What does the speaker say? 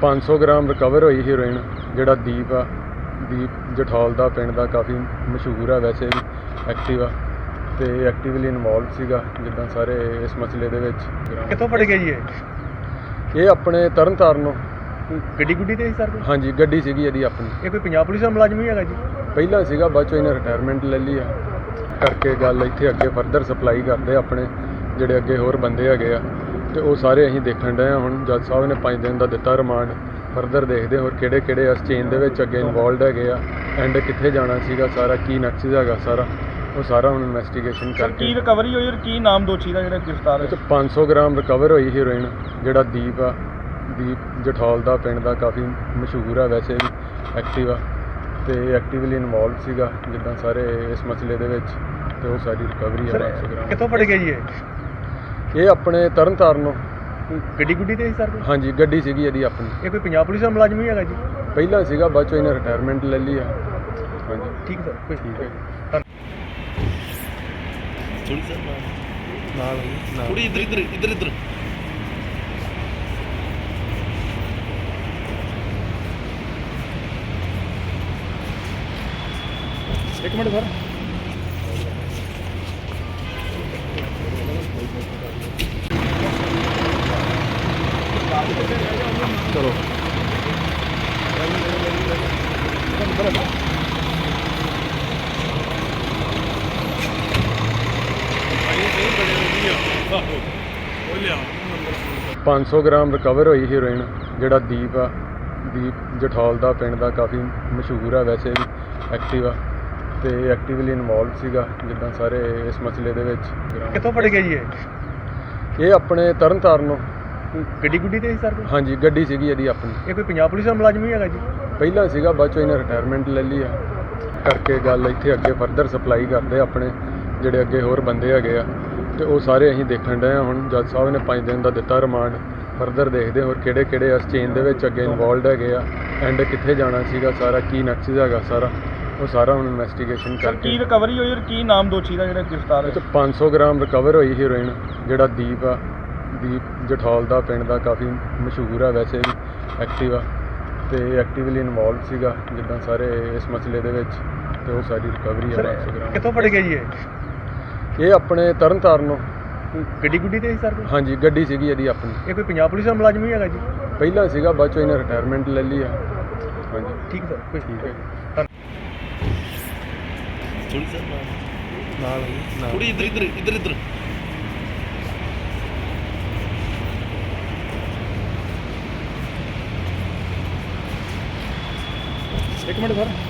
500 gram recover ਹੋਈ heroin ਜਿਹੜਾ ਦੀਪ ਆ। ਦੀਪ ਜਠੌਲ ਦਾ ਪਿੰਡ ਦਾ ਕਾਫੀ ਮਸ਼ਹੂਰ ਆ ਵੈਸੇ ਵੀ ਐਕਟਿਵ ਆ। ਤੇ ਐਕਟਿਵਲੀ ਇਨਵੋਲਵ ਸੀਗਾ ਜਿੱਦਾਂ ਸਾਰੇ ਇਸ ਮਸਲੇ ਦੇ ਵਿੱਚ। ਕਿੱਥੋਂ ਫੜ ਗਿਆ ਜੀ ਇਹ? ਇਹ ਆਪਣੇ ਤਰਨ ਤਾਰਨੋਂ ਕੋਈ ਗੱਡੀ ਗੁੱਡੀ ਤੇ ਸੀ ਸਰ? ਹਾਂਜੀ ਗੱਡੀ ਸੀਗੀ ਇਹਦੀ ਆਪਣੀ। ਇਹ ਕੋਈ ਪੰਜਾਬ ਪੁਲਿਸ ਦਾ ਮੁਲਾਜ਼ਮ ਹੀ ਹੈਗਾ ਜੀ? ਪਹਿਲਾਂ ਸੀਗਾ ਬਾਅਦ ਚੋਂ ਇਹਨੇ ਰਿਟਾਇਰਮੈਂਟ ਲੈ ਲਈ ਆ। ਕਰਕੇ ਗੱਲ ਇੱਥੇ ਅੱਗੇ ਫਰਦਰ ਸਪਲਾਈ ਕਰਦੇ ਆਪਣੇ। ਜਿਹੜੇ ਅੱਗੇ ਹੋਰ ਬੰਦੇ ਹੈਗੇ ਆ ਤੇ ਉਹ ਸਾਰੇ ਅਸੀਂ ਦੇਖਣ ਡਏ ਆ ਹੁਣ। ਜੱਜ ਸਾਹਿਬ ਨੇ 5 ਦਿਨ ਦਾ ਦਿੱਤਾ ਰਿਮਾਂਡ। ਫਰਦਰ ਦੇਖਦੇ ਹੋਰ ਕਿਹੜੇ ਕਿਹੜੇ ਇਸ ਚੇਨ ਦੇ ਵਿੱਚ ਅੱਗੇ ਇਨਵੋਲਡ ਹੈਗੇ ਆ ਐਂਡ ਕਿੱਥੇ ਜਾਣਾ ਸੀਗਾ ਸਾਰਾ ਕੀ ਨਕਸ਼ਾ ਹੈਗਾ ਸਾਰਾ ਉਹ ਸਾਰਾ ਹੁਣ ਇਨਵੈਸਟੀਗੇਸ਼ਨ ਸਰ ਕੀ ਕਰਕੇ ਰਿਕਵਰੀ ਹੋਈ ਔਰ ਕੀ ਨਾਮ ਦੋਸ਼ੀ ਦਾ ਜਿਹੜਾ ਗ੍ਰਿਫਤਾਰ ਇਹ ਹੈ 'ਚ 500 ਗ੍ਰਾਮ ਰਿਕਵਰ ਹੋਈ ਹੀਰੋਇਨ ਜਿਹੜਾ ਦੀਪ ਆ। ਦੀਪ ਜਠੌਲ ਦਾ ਪਿੰਡ ਦਾ ਕਾਫੀ ਮਸ਼ਹੂਰ ਆ ਵੈਸੇ ਵੀ ਐਕਟਿਵ ਆ। ਤੇ ਐਕਟਿਵਲੀ ਇਨਵੋਲਵ ਸੀਗਾ ਜਿੱਦਾਂ ਸਾਰੇ ਇਸ ਮਸਲੇ ਦੇ ਵਿੱਚ ਤੇ ਉਹ ਸਾਰੀ ਰਿਕਵਰੀ ਆ ਸਰ 500 ਗ੍ਰਾਮ। ਕਿੱਥੋਂ ਫੜ ਗਿਆ ਜੀ ਇਹ? ਇਹ ਆਪਣੇ ਤਰਨ ਤਾਰਨੋਂ ਕੋਈ ਗੱਡੀ ਗੁੱਡੀ ਤੇ ਸੀ ਸਰ ਕੋਈ? ਹਾਂਜੀ ਗੱਡੀ ਸੀਗੀ ਇਹਦੀ ਆਪਣੀ। ਇਹ ਕੋਈ ਪੰਜਾਬ ਪੁਲਿਸ ਦਾ ਮੁਲਾਜ਼ਮ ਹੀ ਹੈਗਾ ਜੀ? ਪਹਿਲਾਂ ਸੀਗਾ ਬਾਅਦ ਚੋਂ ਇਹਨੇ ਰਿਟਾਇਰਮੈਂਟ ਲੈ ਲਈ ਆ। ਹਾਂਜੀ। ਠੀਕ ਸਰ ਕੋਈ ਠੀਕ ਹੈ। ਥੋੜੀ ਸਰ। ਨਾਲ ਨਾਲ ਥੋੜੀ ਇੱਧਰ ਇੱਧਰ ਇੱਧਰ ਇੱਧਰ। ਇੱਕ ਮਿੰਟ ਸਰ। ਚਲੋ। ਪੰਜ ਗ੍ਰਾਮ ਰਿਕਵਰ ਹੋਈ ਹੀਰੋਇਨ ਜਿਹੜਾ ਦੀਪ ਆ। ਦੀਪ ਜਠੌਲ ਦਾ ਪਿੰਡ ਦਾ ਕਾਫੀ ਮਸ਼ਹੂਰ ਆ ਵੈਸੇ ਵੀ ਐਕਟਿਵ ਆ। ਤੇ ਐਕਟਿਵਲੀ ਇਨਵੋਲਵ ਸੀਗਾ ਜਿੱਦਾਂ ਸਾਰੇ ਇਸ ਮਸਲੇ ਦੇ ਵਿੱਚ। ਕਿੱਥੋਂ ਫੜ ਗਿਆ ਜੀ ਇਹ? ਇਹ ਆਪਣੇ ਤਰਨ ਤਾਰਨੋਂ ਕੋਈ ਗੱਡੀ ਗੁੱਡੀ ਤੇ ਸੀ ਸਰ ਕੋਈ? ਹਾਂਜੀ ਗੱਡੀ ਸੀਗੀ ਇਹਦੀ ਆਪਣੀ। ਇਹ ਕੋਈ ਪੰਜਾਬ ਪੁਲਿਸ ਦਾ ਮੁਲਾਜ਼ਮ ਹੀ ਹੈਗਾ ਜੀ? ਪਹਿਲਾਂ ਸੀਗਾ ਬਾਅਦ ਚੋਂ ਇਹਨੇ ਰਿਟਾਇਰਮੈਂਟ ਲੈ ਲਈ ਆ। ਕਰਕੇ ਗੱਲ ਇੱਥੇ ਅੱਗੇ ਫਰਦਰ ਸਪਲਾਈ ਕਰਦੇ ਆ ਆਪਣੇ ਜਿਹੜੇ ਅੱਗੇ ਹੋਰ ਬੰਦੇ ਹੈਗੇ ਆ। ਤੇ ਉਹ ਸਾਰੇ ਅਸੀਂ ਦੇਖਣ ਡਏ ਆ ਹੁਣ ਜੱਜ ਸਾਹਿਬ ਨੇ 5 ਦਿਨ ਦਾ ਦਿੱਤਾ ਰਿਮਾਂਡ ਫਰਦਰ ਦੇਖਦੇ ਹੋਰ ਕਿਹੜੇ ਕਿਹੜੇ ਇਸ ਚੇਨ ਦੇ ਵਿੱਚ ਅੱਗੇ ਇਨਵੋਲਡ ਹੈਗੇ ਆ ਐਂਡ ਕਿੱਥੇ ਜਾਣਾ ਸੀਗਾ ਸਾਰਾ ਕੀ ਨਕਸ਼ਾ ਹੈਗਾ ਸਾਰਾ ਉਹ ਸਾਰਾ ਹੁਣ ਇਨਵੈਸਟੀਗੇਸ਼ਨ ਸਰ ਕੀ ਕਰਕੇ ਰਿਕਵਰੀ ਹੋਈ ਔਰ ਕੀ ਨਾਮ ਦੋਸ਼ੀ ਦਾ ਜਿਹੜਾ ਗ੍ਰਿਫਤਾਰ ਹੈ 'ਚ 500 ਗ੍ਰਾਮ ਰਿਕਵਰ ਹੋਈ ਹੀਰੋਇਨ ਜਿਹੜਾ ਦੀਪ ਆ। ਦੀਪ ਜਠੌਲ ਦਾ ਪਿੰਡ ਦਾ ਕਾਫੀ ਮਸ਼ਹੂਰ ਆ ਵੈਸੇ ਵੀ ਐਕਟਿਵ ਆ ਤੇ ਐਕਟਿਵਲੀ ਇਨਵੋਲਵ ਸੀਗਾ ਜਿੱਦਾਂ ਸਾਰੇ ਇਸ ਮਸਲੇ ਦੇ ਵਿੱਚ ਤੇ ਉਹ ਸਾਰੀ ਰਿਕਵਰੀ ਆ ਸਰ 500 ਗ੍ਰਾਮ ਕਿੱਥੋਂ ਫੜ ਗਿਆ ਜੀ ਇਹ? ਇਹ ਆਪਣੇ ਤਰਨ ਤਾਰਨੋਂ ਕੋਈ ਗੱਡੀ ਗੁੱਡੀ ਤੇ ਸੀ ਸਰ? ਕੋਈ? ਹਾਂਜੀ ਗੱਡੀ ਸੀਗੀ ਇਹਦੀ ਆਪਣੀ। ਇਹ ਕੋਈ ਪੰਜਾਬ ਪੁਲਿਸ ਦਾ ਮੁਲਾਜ਼ਮ ਹੀ ਹੈਗਾ ਜੀ? ਪਹਿਲਾਂ ਸੀਗਾ ਬਾਅਦ ਚੋਂ ਇਹਨੇ ਰਿਟਾਇਰਮੈਂਟ ਲੈ ਲਈ ਆ। ਹਾਂਜੀ। ਠੀਕ ਸਰ ਕੋਈ ਠੀਕ ਹੈ। ਥੋੜੀ ਸਰ ਨਾਲ ਨਾਲ। ਥੋੜੀ ਇੱਧਰ ਇੱਧਰ ਇੱਧਰ ਇੱਧਰ। ਇੱਕ ਮਿੰਟ ਸਰ